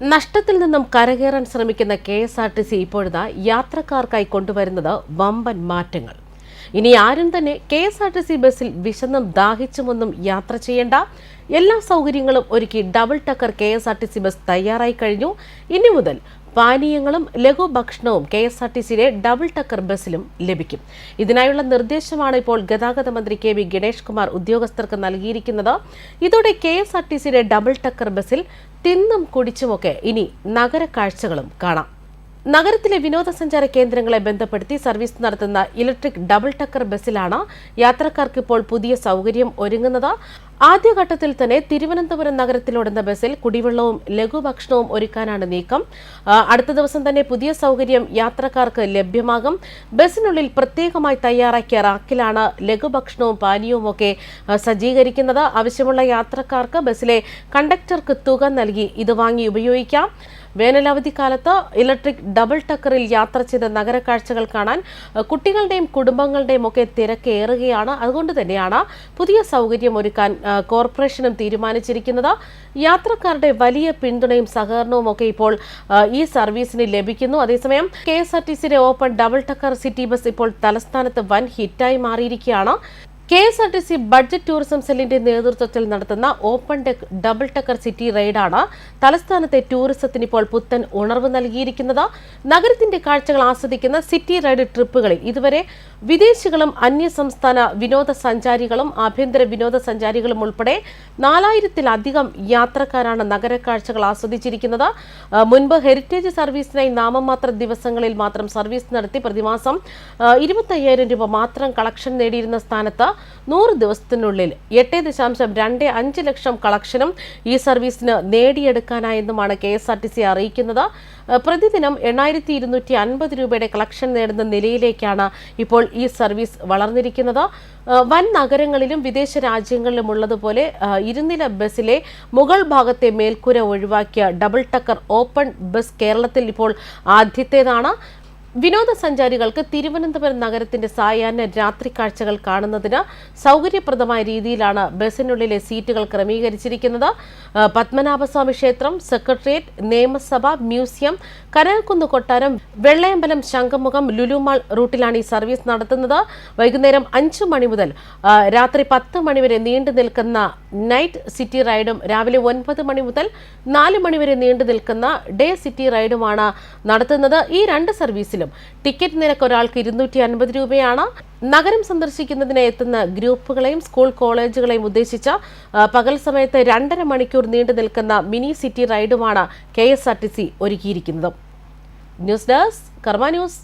നഷ്ടത്തിൽ നിന്നും കരകയറാൻ ശ്രമിക്കുന്ന K S R T C ഇപ്പോഴത്തെ യാത്രക്കാർക്കായി കൊണ്ടുവരുന്നത് വമ്പൻ മാറ്റങ്ങൾ. ഇനി ആരും തന്നെ K S R T C ബസ്സിൽ വിശന്നും ദാഹിച്ചുമൊന്നും യാത്ര ചെയ്യേണ്ട. എല്ലാ സൗകര്യങ്ങളും ഒരുക്കി double decker K S R T C bus തയ്യാറായി കഴിഞ്ഞു. ഇനി മുതൽ പാനീയങ്ങളും ലഘുഭക്ഷണവും കെ എസ് ആർ ടി സിയിലെ ഡബിൾ ടക്കർ ബസ്സിലും ലഭിക്കും. ഇതിനായുള്ള നിർദ്ദേശമാണ് ഇപ്പോൾ ഗതാഗത മന്ത്രി കെ വി ഗണേഷ് കുമാർ ഉദ്യോഗസ്ഥർക്ക് നൽകിയിരിക്കുന്നത്. ഇതോടെ കെ എസ് ആർ ടി സിയിലെ ഡബിൾ ടക്കർ ബസ്സിൽ തിന്നും കുടിച്ചുമൊക്കെ ഇനി നഗര കാഴ്ചകളും കാണാം. നഗരത്തിലെ വിനോദസഞ്ചാര കേന്ദ്രങ്ങളെ ബന്ധപ്പെടുത്തി സർവീസ് നടത്തുന്ന ഇലക്ട്രിക് ഡബിൾ ടക്കർ ബസ്സിലാണ് യാത്രക്കാർക്ക് ഇപ്പോൾ പുതിയ സൗകര്യം ഒരുങ്ങുന്നത്. ആദ്യഘട്ടത്തിൽ തന്നെ തിരുവനന്തപുരം നഗരത്തിലോടുന്ന ബസ്സിൽ കുടിവെള്ളവും ലഘുഭക്ഷണവും ഒരുക്കാനാണ് നീക്കം. അടുത്ത ദിവസം തന്നെ പുതിയ സൗകര്യം യാത്രക്കാർക്ക് ലഭ്യമാകും. ബസ്സിനുള്ളിൽ പ്രത്യേകമായി തയ്യാറാക്കിയ റാക്കിലാണ് ലഘുഭക്ഷണവും പാനീയവും ഒക്കെ സജ്ജീകരിക്കുന്നത്. ആവശ്യമുള്ള യാത്രക്കാർക്ക് ബസ്സിലെ കണ്ടക്ടർക്ക് തുക നൽകി ഇത് വാങ്ങി ഉപയോഗിക്കാം. വേനലവധി കാലത്ത് ഇലക്ട്രിക് ഡബിൾ ടക്കറിൽ യാത്ര ചെയ്ത നഗര കാഴ്ചകൾ കാണാൻ കുട്ടികളുടെയും കുടുംബങ്ങളുടെയും ഒക്കെ തിരക്കേറുകയാണ്. അതുകൊണ്ട് തന്നെയാണ് പുതിയ സൗകര്യം ഒരുക്കാൻ കോർപ്പറേഷനും തീരുമാനിച്ചിരിക്കുന്നത്. യാത്രക്കാരുടെ വലിയ പിന്തുണയും സഹകരണവും ഒക്കെ ഇപ്പോൾ ഈ സർവീസിന് ലഭിക്കുന്നു. അതേസമയം കെ എസ് ആർ ടി സിയുടെ open double decker city bus ഇപ്പോൾ തലസ്ഥാനത്ത് വൻ ഹിറ്റായി മാറിയിരിക്കുകയാണ്. K S R T C budget tourism സെല്ലിന്റെ നേതൃത്വത്തിൽ നടത്തുന്ന open deck double decker city റൈഡാണ് തലസ്ഥാനത്തെ ടൂറിസത്തിന് ഇപ്പോൾ പുത്തൻ ഉണർവ് നൽകിയിരിക്കുന്നത്. നഗരത്തിന്റെ കാഴ്ചകൾ ആസ്വദിക്കുന്ന സിറ്റി റൈഡ് ട്രിപ്പുകളിൽ ഇതുവരെ വിദേശികളും അന്യസംസ്ഥാന വിനോദസഞ്ചാരികളും ആഭ്യന്തര വിനോദസഞ്ചാരികളും ഉൾപ്പെടെ നാലായിരത്തിലധികം യാത്രക്കാരാണ് നഗര കാഴ്ചകൾ ആസ്വദിച്ചിരിക്കുന്നത്. മുൻപ് ഹെറിറ്റേജ് സർവീസിനായി നാമമാത്ര ദിവസങ്ങളിൽ മാത്രം സർവീസ് നടത്തി പ്രതിമാസം ഇരുപത്തയ്യായിരം രൂപ മാത്രം കളക്ഷൻ നേടിയിരുന്ന സ്ഥാനത്ത് നൂറ് ദിവസത്തിനുള്ളിൽ എട്ട് ദശാംശം രണ്ട് അഞ്ച് ലക്ഷം കളക്ഷനും ഈ സർവീസിന് നേടിയെടുക്കാനായെന്നുമാണ് K S R T C അറിയിക്കുന്നത്. പ്രതിദിനം എണ്ണായിരത്തി ഇരുന്നൂറ്റി അൻപത് രൂപയുടെ കളക്ഷൻ നേടുന്ന നിലയിലേക്കാണ് ഇപ്പോൾ ഈ സർവീസ് വളർന്നിരിക്കുന്നത്. വൻ നഗരങ്ങളിലും വിദേശ രാജ്യങ്ങളിലും ഉള്ളതുപോലെ ഇരുനില ബസ്സിലെ മുകൾ ഭാഗത്തെ മേൽക്കൂര ഒഴിവാക്കിയ ഡബിൾ ടക്കർ ഓപ്പൺ ബസ് കേരളത്തിൽ ഇപ്പോൾ ആദ്യത്തേതാണ്. വിനോദസഞ്ചാരികൾക്ക് തിരുവനന്തപുരം നഗരത്തിന്റെ സായാഹ്ന രാത്രി കാഴ്ചകൾ കാണുന്നതിന് സൗകര്യപ്രദമായ രീതിയിലാണ് ബസ്സിനുള്ളിലെ സീറ്റുകൾ ക്രമീകരിച്ചിരിക്കുന്നത്. പത്മനാഭസ്വാമി ക്ഷേത്രം സെക്രട്ടേറിയറ്റ് നിയമസഭ മ്യൂസിയം കനകക്കുന്ന് കൊട്ടാരം വെള്ളയമ്പലം ശംഖമുഖം ലുലുമാൾ റൂട്ടിലാണ് ഈ സർവീസ് നടത്തുന്നത്. വൈകുന്നേരം അഞ്ചു മണി മുതൽ രാത്രി പത്ത് മണിവരെ നീണ്ടു നിൽക്കുന്ന നൈറ്റ് സിറ്റി റൈഡും രാവിലെ ഒൻപത് മണി മുതൽ നാല് മണിവരെ നീണ്ടു നിൽക്കുന്ന ഡേ സിറ്റി റൈഡുമാണ് നടത്തുന്നത്. ഈ രണ്ട് സർവീസിലും ടിക്കറ്റ് നിരക്ക് ഒരാൾക്ക് ഇരുന്നൂറ്റി അൻപത് രൂപയാണ്. നഗരം സന്ദർശിക്കുന്നതിന് എത്തുന്ന ഗ്രൂപ്പുകളെയും സ്കൂൾ കോളേജുകളെയും ഉദ്ദേശിച്ച പകൽ സമയത്ത് രണ്ടര മണിക്കൂർ നീണ്ടു നിൽക്കുന്ന മിനി സിറ്റി റൈഡുമാണ് കെ ഒരുക്കിയിരിക്കുന്നത്. News desk Karma news.